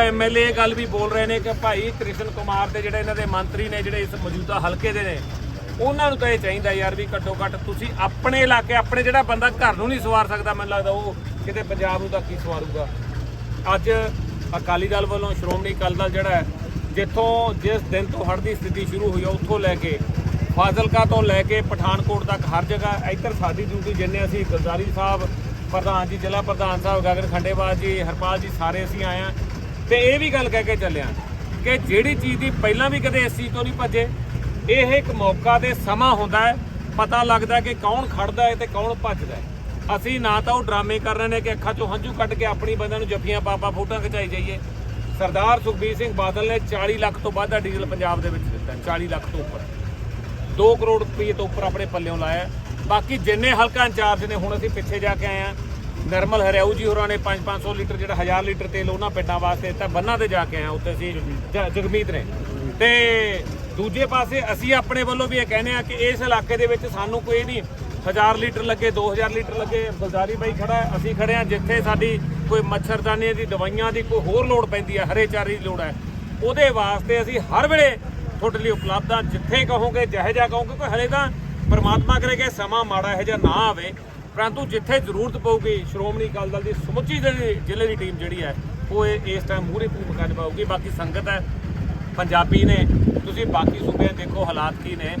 MLA ਇਹ ਗੱਲ ਵੀ ਬੋਲ ਰਹੇ ਨੇ ਕਿ ਭਾਈ ਕ੍ਰਿਸ਼ਨ ਕੁਮਾਰ ਦੇ ਜਿਹੜੇ ਇਹਨਾਂ ਦੇ ਮੰਤਰੀ ਨੇ, ਜਿਹੜੇ ਇਸ ਮੌਜੂਦਾ ਹਲਕੇ ਦੇ ਨੇ, ਉਹਨਾਂ ਨੂੰ ਤਾਂ ਇਹ ਚਾਹੀਦਾ ਯਾਰ ਵੀ ਘੱਟੋ ਘੱਟ ਤੁਸੀਂ ਆਪਣੇ ਇਲਾਕੇ, ਆਪਣੇ ਜਿਹੜਾ ਬੰਦਾ ਘਰ ਨੂੰ ਨਹੀਂ ਸਵਾਰ ਸਕਦਾ, ਮੈਨੂੰ ਲੱਗਦਾ ਉਹ ਕਿਤੇ ਪੰਜਾਬ ਨੂੰ ਤਾਂ ਕੀ ਸਵਾਰੂਗਾ। ਅੱਜ ਅਕਾਲੀ ਦਲ ਵੱਲੋਂ ਸ਼੍ਰੋਮਣੀ ਅਕਾਲੀ ਦਲ ਜਿਹੜਾ ਜਿੱਥੋਂ ਜਿਸ ਦਿਨ ਤੋਂ ਹੜ੍ਹ ਦੀ ਸਥਿਤੀ ਸ਼ੁਰੂ ਹੋਈ ਆ, ਉੱਥੋਂ ਲੈ ਕੇ, ਫਾਜ਼ਿਲਕਾ ਤੋਂ ਲੈ ਕੇ ਪਠਾਨਕੋਟ ਤੱਕ ਹਰ ਜਗ੍ਹਾ, ਇੱਧਰ ਸਾਡੀ ਡਿਊਟੀ ਜਿੰਨੇ ਅਸੀਂ ਗਲਦਾਰੀ ਸਾਹਿਬ, ਪ੍ਰਧਾਨ ਜੀ, ਜ਼ਿਲ੍ਹਾ ਪ੍ਰਧਾਨ ਸਾਹਿਬ, ਗਗਨ ਖੰਡੇਵਾਲ ਜੀ, ਹਰਪਾਲ ਜੀ, ਸਾਰੇ ਅਸੀਂ ਆਏ ਹਾਂ। ਤੇ ਇਹ ਵੀ ਗੱਲ ਕਹਿ ਕੇ ਚੱਲਿਆ ਕਿ ਜਿਹੜੀ ਚੀਜ਼ ਦੀ ਪਹਿਲਾਂ ਵੀ ਕਦੇ ਇਸ ਚੀਜ਼ ਤੋਂ ਨਹੀਂ ਭੱਜੇ ਇਹ ਇੱਕ ਮੌਕਾ ਤੇ ਸਮਾਂ ਹੁੰਦਾ ਹੈ ਪਤਾ ਲੱਗਦਾ ਕਿ ਕੌਣ ਖੜਦਾ ਹੈ ਤੇ ਕੌਣ ਭੱਜਦਾ ਹੈ। ਅਸੀਂ ਨਾ ਤਾਂ ਉਹ ਡਰਾਮੇ ਕਰ ਰਹੇ ਨੇ ਕਿ ਅੱਖਾਂ ਚੋਂ ਹੰਝੂ ਕੱਢ ਕੇ ਆਪਣੀ ਬੰਦਿਆਂ ਨੂੰ ਜੱਫੀਆਂ ਪਾਪਾ ਫੋਟੋਆਂ ਖਿਚਾਈ ਜਾਈਏ। ਸਰਦਾਰ ਸੁਖਬੀਰ ਸਿੰਘ ਬਾਦਲ ਨੇ 40 ਲੱਖ ਤੋਂ ਵੱਧ ਦਾ ਡੀਜ਼ਲ ਪੰਜਾਬ ਦੇ ਵਿੱਚ ਦਿੱਤਾ ਹੈ, 40 ਲੱਖ ਤੋਂ ਉੱਪਰ। 2 ਕਰੋੜ ਰੁਪਏ ਤੋਂ ਉੱਪਰ ਆਪਣੇ ਪੱਲਿਓਂ ਲਾਇਆ। ਬਾਕੀ ਜਿੰਨੇ ਹਲਕਾ ਇੰਚਾਰਜ ਨੇ ਹੁਣ ਅਸੀਂ ਪਿੱਛੇ ਜਾ ਕੇ ਆਏ ਆ ਨਰਮਲ ਹਰਿਆਊ ਜੀ ਹੋਰਾਂ ਨੇ 5-500 ਲੀਟਰ ਜਿਹੜਾ 1000 ਲੀਟਰ ਤੇਲ ਉਹਨਾਂ ਪਿੰਡਾਂ ਵਾਸਤੇ ਦਿੱਤਾ, ਬੰਨਾਂ ਤੇ ਜਾ ਕੇ ਆਏ ਆ ਉੱਥੇ ਅਸੀਂ, ਜ- ਜਗਮੀਤ ਨੇ। ਤੇ ਦੂਜੇ ਪਾਸੇ ਅਸੀਂ ਆਪਣੇ ਵੱਲੋਂ ਵੀ ਇਹ ਕਹਿੰਦੇ ਆ ਕਿ ਇਸ ਇਲਾਕੇ ਦੇ ਵਿੱਚ ਸਾਨੂੰ ਕੋਈ ਨਹੀਂ 1000 ਲੀਟਰ ਲੱਗੇ 2000 ਲੀਟਰ ਲੱਗੇ ਬਲਦਾਰੀ ਬਾਈ ਖੜਾ ਅਸੀਂ ਖੜੇ ਆ ਜਿੱਥੇ ਸਾਡੀ ਕੋਈ ਮੱਛਰਦਾਨੀ ਦੀ, ਦਵਾਈਆਂ ਦੀ ਕੋਈ ਹੋਰ ਲੋੜ ਪੈਂਦੀ ਹੈ, ਹਰੇ ਚਾਰੇ ਦੀ ਲੋੜ ਹੈ। ਉਹਦੇ ਵਾਸਤੇ ਅਸੀਂ ਹਰ ਵੇਲੇ ਤੁਹਾਡੇ ਲਈ ਉਪਲਬਧ ਹਾਂ, ਜਿੱਥੇ ਕਹੋਗੇ, ਜਿਹੇ ਜਿਹਾ ਕਹੋਗੇ, ਕੋਈ ਹਲੇ ਤਾਂ ਪਰਮਾਤਮਾ ਕਰੇ ਕਿ ਸਮਾਂ ਮਾੜਾ, ਇਹੋ ਜਿਹਾ ਨਾ ਆਵੇ। ਪਰੰਤੂ ਜਿੱਥੇ ਜ਼ਰੂਰਤ ਪਊਗੀ, ਸ਼੍ਰੋਮਣੀ ਅਕਾਲੀ ਦਲ ਦੀ ਸਮੁੱਚੀ ਜਿਹੜੀ ਜ਼ਿਲ੍ਹੇ ਦੀ ਟੀਮ ਜਿਹੜੀ ਹੈ, ਉਹ ਇਹ- ਇਸ ਟਾਈਮ ਮੂਹਰੇ ਭੂਮਿਕਾ ਨਿਭਾਊਗੀ ਬਾਕੀ ਸੰਗਤ ਹੈ, ਪੰਜਾਬੀ ਨੇ, ਤੁਸੀਂ ਬਾਕੀ ਸੂਬਿਆਂ ਦੇਖੋ ਹਾਲਾਤ ਕੀ ਨੇ।